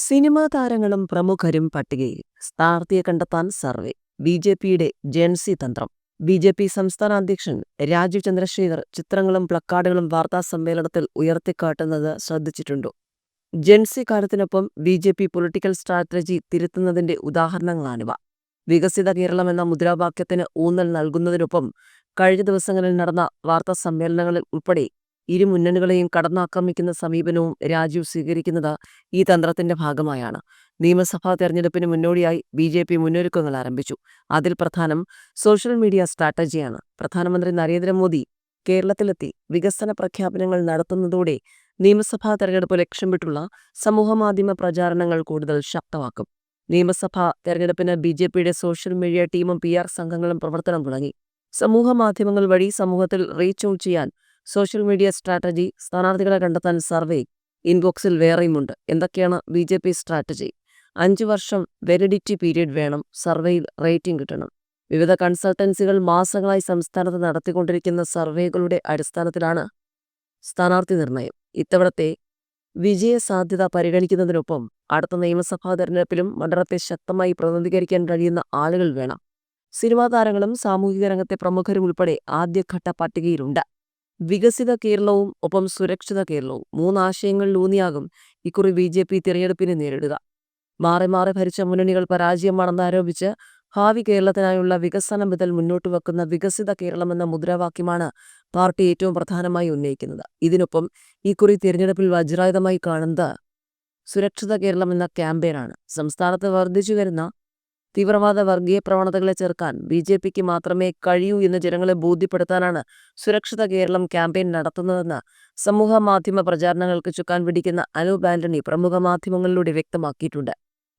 Cinema താരങ്ങളും പ്രമുഖരും പട്ടികയിൽ സ്ഥാനാർത്ഥിയെ കണ്ടെത്താൻ സർവേ. ബി ജെ പിയുടെ ജേൺസി തന്ത്രം. ബി ജെ പി സംസ്ഥാന അധ്യക്ഷൻ രാജീവ് ചന്ദ്രശേഖർ ചിത്രങ്ങളും പ്ലക്കാർഡുകളും വാർത്താ സമ്മേളനത്തിൽ ഉയർത്തിക്കാട്ടുന്നത് ശ്രദ്ധിച്ചിട്ടുണ്ടോ? Gen Z കാലത്തിനൊപ്പം B J P political strategy തിരുത്തുന്നതിന്റെ ഉദാഹരണങ്ങളാണിവ. വികസിത കേരളം എന്ന മുദ്രാവാക്യത്തിന് ഊന്നൽ നൽകുന്നതിനൊപ്പം കഴിഞ്ഞ ദിവസങ്ങളിൽ നടന്ന വാർത്താ സമ്മേളനങ്ങളിൽ ഉൾപ്പെടെ ഇരു മുന്നണികളെയും കടന്നാക്രമിക്കുന്ന സമീപനവും രാജീവ് സ്വീകരിക്കുന്നത് ഈ തന്ത്രത്തിന്റെ ഭാഗമായാണ്. നിയമസഭാ തെരഞ്ഞെടുപ്പിന് മുന്നോടിയായി ബി ജെ പി മുന്നൊരുക്കങ്ങൾ ആരംഭിച്ചു. അതിൽ പ്രധാനം സോഷ്യൽ മീഡിയ സ്ട്രാറ്റജിയാണ്. പ്രധാനമന്ത്രി നരേന്ദ്രമോദി കേരളത്തിലെത്തി വികസന പ്രഖ്യാപനങ്ങൾ നടത്തുന്നതോടെ നിയമസഭാ തെരഞ്ഞെടുപ്പ് ലക്ഷ്യമിട്ടുള്ള സമൂഹമാധ്യമ പ്രചാരണങ്ങൾ കൂടുതൽ ശക്തമാക്കും. നിയമസഭാ തെരഞ്ഞെടുപ്പിന് ബി ജെ പിയുടെ സോഷ്യൽ മീഡിയ ടീമും പി ആർ സംഘങ്ങളും പ്രവർത്തനം തുടങ്ങി. സമൂഹമാധ്യമങ്ങൾ വഴി സമൂഹത്തിൽ റീച്ച് ഔട്ട് ചെയ്യാൻ സോഷ്യൽ മീഡിയ സ്ട്രാറ്റജി സ്ഥാനാർത്ഥികളെ കണ്ടെത്താൻ സർവേ ഇൻബോക്സിൽ വേറെയുമുണ്ട്. എന്തൊക്കെയാണ് ബി ജെ പി സ്ട്രാറ്റജി? അഞ്ചു വർഷം വെലിഡിറ്റി പീരീഡ് വേണം സർവേയിൽ റേറ്റിംഗ് കിട്ടണം. വിവിധ കൺസൾട്ടൻസികൾ മാസങ്ങളായി സംസ്ഥാനത്ത് നടത്തിക്കൊണ്ടിരിക്കുന്ന സർവേകളുടെ അടിസ്ഥാനത്തിലാണ് സ്ഥാനാർത്ഥി നിർണയം. ഇത്തവണത്തെ വിജയസാധ്യത പരിഗണിക്കുന്നതിനൊപ്പം അടുത്ത നിയമസഭാ തെരഞ്ഞെടുപ്പിലും മണ്ഡലത്തെ ശക്തമായി പ്രതിനിധീകരിക്കാൻ കഴിയുന്ന ആളുകൾ വേണം. സിനിമാ താരങ്ങളും സാമൂഹിക രംഗത്തെ പ്രമുഖരും ഉൾപ്പെടെ ആദ്യഘട്ട പട്ടികയിലുണ്ട്. വികസിത കേരളവും ഒപ്പം സുരക്ഷിത കേരളവും മൂന്നാശയങ്ങളിലൂന്നിയാകും ഇക്കുറി ബി ജെ പി തിരഞ്ഞെടുപ്പിനെ നേരിടുക. മാറി മാറി ഭരിച്ച മുന്നണികൾ പരാജയമാണെന്ന് ആരോപിച്ച് ഭാവി കേരളത്തിനായുള്ള വികസനം മുതൽ മുന്നോട്ട് വെക്കുന്ന വികസിത കേരളം എന്ന മുദ്രാവാക്യമാണ് പാർട്ടി ഏറ്റവും പ്രധാനമായി ഉന്നയിക്കുന്നത്. ഇതിനൊപ്പം ഇക്കുറി തിരഞ്ഞെടുപ്പിൽ വജ്രായുധമായി കാണുന്നത് സുരക്ഷിത കേരളം എന്ന ക്യാമ്പയിനാണ്. സംസ്ഥാനത്ത് വർദ്ധിച്ചു വരുന്ന തീവ്രവാദ വർഗീയ പ്രവണതകളെ ചെറുക്കാൻ ബി ജെ പിക്ക് മാത്രമേ കഴിയൂ എന്ന് ജനങ്ങളെ ബോധ്യപ്പെടുത്താനാണ് സുരക്ഷിത കേരളം ക്യാമ്പയിൻ നടത്തുന്നതെന്ന് സമൂഹ മാധ്യമ പ്രചാരണങ്ങൾക്ക് ചുക്കാൻ പിടിക്കുന്ന അനൂപ് ആന്റണി പ്രമുഖ മാധ്യമങ്ങളിലൂടെ വ്യക്തമാക്കിയിട്ടുണ്ട്.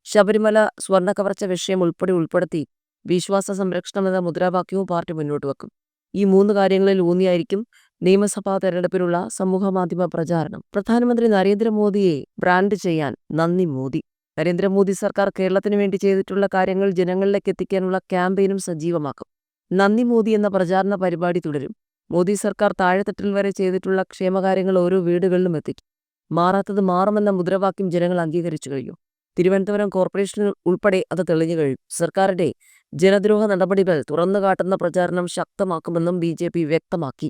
ശബരിമല സ്വർണ കവർച്ച വിഷയം ഉൾപ്പെടെ ഉൾപ്പെടുത്തി വിശ്വാസ സംരക്ഷണം എന്ന മുദ്രാവാക്യവും പാർട്ടി മുന്നോട്ട് വെക്കും. ഈ മൂന്ന് കാര്യങ്ങളിൽ ഊന്നിയായിരിക്കും നിയമസഭാ തെരഞ്ഞെടുപ്പിനുള്ള സമൂഹമാധ്യമ പ്രചാരണം. പ്രധാനമന്ത്രി നരേന്ദ്രമോദിയെ ബ്രാൻഡ് ചെയ്യാൻ നന്ദി മോദി. നരേന്ദ്രമോദി സർക്കാർ കേരളത്തിന് വേണ്ടി ചെയ്തിട്ടുള്ള കാര്യങ്ങൾ ജനങ്ങളിലേക്ക് എത്തിക്കാനുള്ള ക്യാമ്പയിനും സജീവമാക്കും. നന്ദി മോദി എന്ന പ്രചാരണ പരിപാടി തുടരും. മോദി സർക്കാർ താഴെത്തട്ടിൽ വരെ ചെയ്തിട്ടുള്ള ക്ഷേമകാര്യങ്ങൾ ഓരോ വീടുകളിലും എത്തിക്കും. മാറാത്തത് മാറുമെന്ന മുദ്രാവാക്യം ജനങ്ങൾ അംഗീകരിച്ചു കഴിഞ്ഞു. തിരുവനന്തപുരം കോർപ്പറേഷനിൽ ഉൾപ്പെടെ അത് തെളിഞ്ഞു കഴിയും സർക്കാരിന്റെ ജനദ്രോഹ നടപടികൾ തുറന്നുകാട്ടുന്ന പ്രചാരണം ശക്തമാക്കുമെന്നും ബി വ്യക്തമാക്കി.